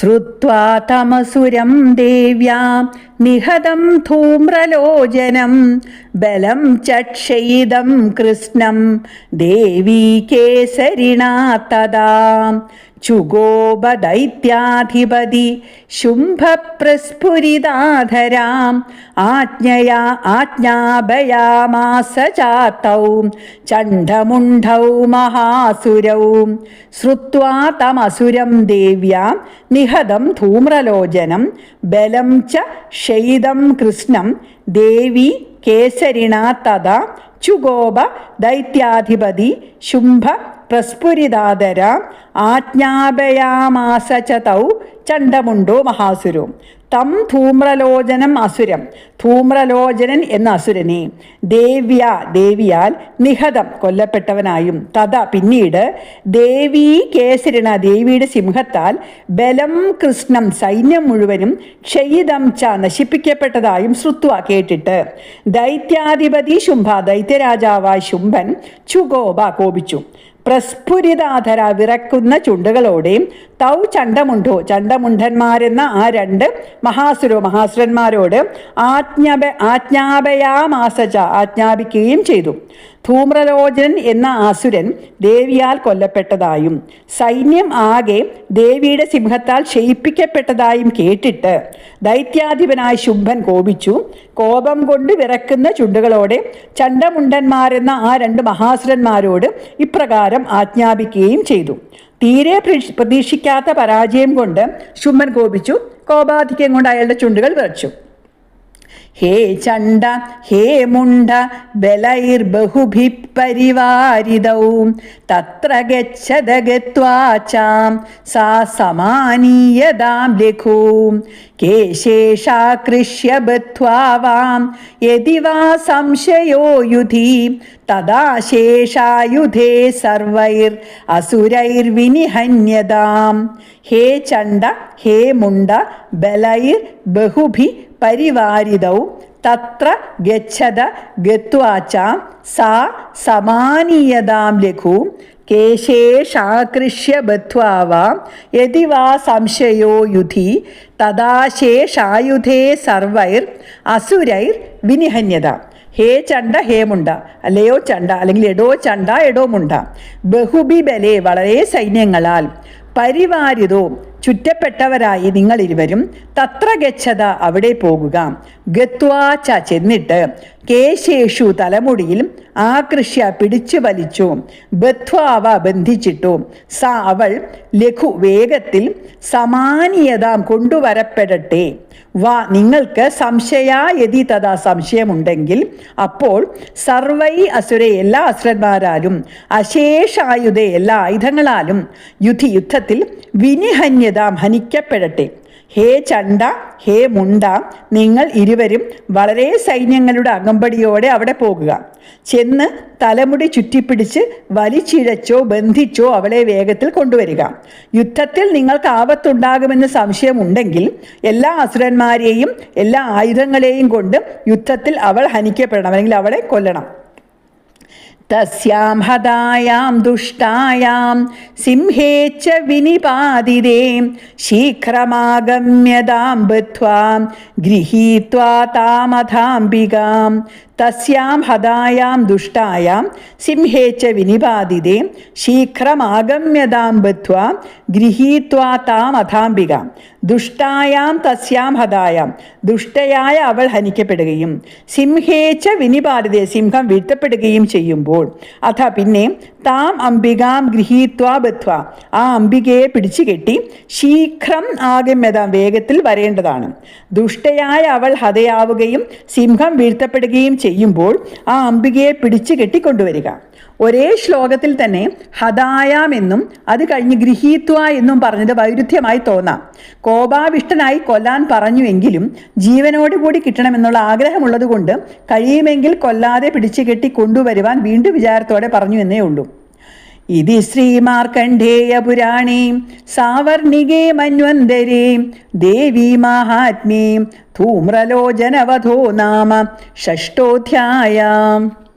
ശ്രുത്വാ തമസുരം ദേവ്യാം നിഹതം ധൂമ്രലോചനം ബലം ചക്ഷയിതം കൃഷ്ണം ദേവീ കേസരിണാ തദാ ചുഗോപദൈത്യാധിപതി ശുംഭപ്രസ്ഫുരിതാധരാം. ആജ്ഞയാ ആജ്ഞാപയാമാസ ചാത്തൗ ചണ്ഡമുണ്ഡൗ മഹാസുരൗ. ശ്രുത്വാ തമസുരം ദേവ്യാം നിഹതം ധൂമ്രലോചനം ബലം ച ഷെയ്തം കൃഷ്ണം ദേവി കേസരിണ തഥ ചുഗോപ ദൈത്യാധിപതി ശുംഭ പ്രസ്ഫുരിതാദര ആജ്ഞാപയാമാസ ച തൗ ചണ്ഡമുണ്ടോ മഹാസുരോ. തം ധൂമ്രലോചനം അസുരം. ധൂമ്രലോചനൻ എന്ന അസുരനെ ദേവ്യ ദേവിയാൽ നിഹതം കൊല്ലപ്പെട്ടവനായും തഥ പിന്നീട് ദേവി കേസരിണ ദേവിയുടെ സിംഹത്താൽ ബലം കൃഷ്ണം സൈന്യം മുഴുവനും ക്ഷയിതം ച നശിപ്പിക്കപ്പെട്ടതായും ശ്രുത്വ കേട്ടിട്ട് ദൈത്യാധിപതി ശുംഭ ദൈത്യരാജാവായ ശുംഭൻ ചുഗോപ കോപിച്ചു. പ്രസ്ഫുരിതാധര വിറക്കുന്ന ചുണ്ടുകളോടെയും തൗ ചണ്ടമുണ്ടോ ചണ്ടമുണ്ടന്മാരെന്ന ആ രണ്ട് മഹാസുരോ മഹാസുരന്മാരോട് ആജ്ഞാപ ആജ്ഞാപയാമാസജ ആജ്ഞാപിക്കുകയും ചെയ്തു. ധൂമ്രലോചനൻ എന്ന അസുരൻ ദേവിയാൽ കൊല്ലപ്പെട്ടതായും സൈന്യം ആകെ ദേവിയുടെ സിംഹത്താൽ ക്ഷയിപ്പിക്കപ്പെട്ടതായും കേട്ടിട്ട് ദൈത്യാധിപനായ ശുംഭൻ കോപിച്ചു. കോപം കൊണ്ട് വിറക്കുന്ന ചുണ്ടുകളോടെ ചണ്ടമുണ്ടന്മാരെന്ന ആ രണ്ട് മഹാസുരന്മാരോട് ഇപ്രകാരം ആജ്ഞാപിക്കുകയും ചെയ്തു. തീരെ പ്രതീക്ഷ- പ്രതീക്ഷിക്കാത്ത പരാജയം കൊണ്ട് ശുമ്മൻ കോപിച്ചു. കോപാധിക്യം കൊണ്ട് അയാളുടെ ചുണ്ടുകൾ വിറച്ചു. ഹേ ചണ്ട ഹേ മുണ്ട ബലൈർ ബഹുഭി പരിവാരിതൗ തത്ര ഗച്ഛത ഗത്വാചാം സാ സമാനീയതാം ലഘൂം. കേശേഷാകൃഷ്യ ബദ്ധ്വാ വാം യദി വാ സംശയോ യുധി. തദാ ശേഷായുധേ സർവൈർ അസുരൈർവിനിഹന്യതാം ഹേ ചണ്ട ഹേ മുണ്ട ബലൈർ ബഹുഭി പരിവാരിതൗ തത്ര ഗച്ഛത ഗത്വാച്ച സാ സമാനീയതാം ലഘു കേശേഷാകൃഷ്യ ബദ്ധ്വാവാം യതി വാ സംശയോ യുധി തദാശേഷായുധേ സർവൈർ അസുരൈർ വിനിഹന്യത. ഹേ ചണ്ട ഹേ മുണ്ട അല്ലയോ ചണ്ട അല്ലെങ്കിൽ എടോ ചണ്ട എടോ മുണ്ട. ബഹുബി ബലേ വളരെ സൈന്യങ്ങളാൽ പരിവാരിതോ ചുറ്റപ്പെട്ടവരായി നിങ്ങൾ ഇരുവരും തത്ര ഗച്ഛത അവിടെ പോകുക. ഗത്വാച്ച ചെന്നിട്ട് കേശേഷു തലമുടിയിൽ ആകൃഷ്യ പിടിച്ചു വലിച്ചു. ബത്വാവ ബന്ധിച്ചിട്ടു. സ അവൾ ലഘു വേഗത്തിൽ സമാനീയതാം കൊണ്ടുവരപ്പെടട്ടെ. വാ നിങ്ങൾക്ക് സംശയാ സംശയായതി തഥാ സംശയമുണ്ടെങ്കിൽ അപ്പോൾ സർവൈ അസുര എല്ലാ അസുരന്മാരാലും അശേഷായുധ എല്ലാ ആയുധങ്ങളാലും യുധി യുദ്ധത്തിൽ വിനിഹന്യതാം ഹനിക്കപ്പെടട്ടെ. ഹേ ചണ്ട ഹേ മുണ്ട നിങ്ങൾ ഇരുവരും വളരെ സൈന്യങ്ങളുടെ അകമ്പടിയോടെ അവിടെ പോകുക. ചെന്ന് തലമുടി ചുറ്റിപ്പിടിച്ച് വലിച്ചിഴച്ചോ ബന്ധിച്ചോ അവളെ വേഗത്തിൽ കൊണ്ടുവരിക. യുദ്ധത്തിൽ നിങ്ങൾക്ക് ആപത്തുണ്ടാകുമെന്ന് സംശയമുണ്ടെങ്കിൽ എല്ലാ അസുരന്മാരെയും എല്ലാ ആയുധങ്ങളെയും കൊണ്ട് യുദ്ധത്തിൽ അവൾ ഹനിക്കപ്പെടണം അല്ലെങ്കിൽ അവളെ കൊല്ലണം. തസ്യാം ഹതായാം ദുഷ്ടായാം സിംഹേ ച വിനിപാതിരേ ശീഘ്രമാഗമ്യതാം ബദ്ധ്വാ ഗൃഹീത്വാ താമഥാംബികാം തസ്യാം ഹതായാം ദുഷ്ടായാം സിംഹേ ച വിനിപാതിതേ ശീഘ്രമാഗമ്യതാം ബദ്ധ്വ ഗൃഹീത്വാ താം അഥാംബിക ദുഷ്ടായാം തസ്യാം ഹതായാം ദുഷ്ടയായ അവൾ ഹനിക്കപ്പെടുകയും സിംഹേച്ച വിനിപാതിതേ സിംഹം വീഴ്ത്തപ്പെടുകയും ചെയ്യുമ്പോൾ അഥ പിന്നെ താം അംബികാം ഗൃഹീത്വാ ബദ്ധ്വ ആ അംബികയെ പിടിച്ചു കെട്ടി ശീഘ്രം ആഗമ്യതാം വേഗത്തിൽ വരേണ്ടതാണ്. ദുഷ്ടയായ അവൾ ഹതയാവുകയും സിംഹം വീഴ്ത്തപ്പെടുകയും ചെയ്യുമ്പോൾ ആ അംബികയെ പിടിച്ചു കെട്ടിക്കൊണ്ടുവരിക. ഒരേ ശ്ലോകത്തിൽ തന്നെ ഹതായാം എന്നും അത് കഴിഞ്ഞ് ഗൃഹീത്വ എന്നും പറഞ്ഞത് വൈരുദ്ധ്യമായി തോന്നാം. കോപാവിഷ്ടനായി കൊല്ലാൻ പറഞ്ഞുവെങ്കിലും ജീവനോടുകൂടി കിട്ടണമെന്നുള്ള ആഗ്രഹമുള്ളതുകൊണ്ട് കഴിയുമെങ്കിൽ കൊല്ലാതെ പിടിച്ചു കെട്ടി കൊണ്ടുവരുവാൻ വീണ്ടും വിചാരത്തോടെ പറഞ്ഞു എന്നേ ഉള്ളൂ. ഇതി ശ്രീമാർക്കണ്ഡേയപുരാണേ സാവർണികേ മന്വന്തരേ ദേവീ മാഹാത്മ്യേ ധൂമ്രലോചനവധോ നാമ ഷഷ്ടോധ്യായം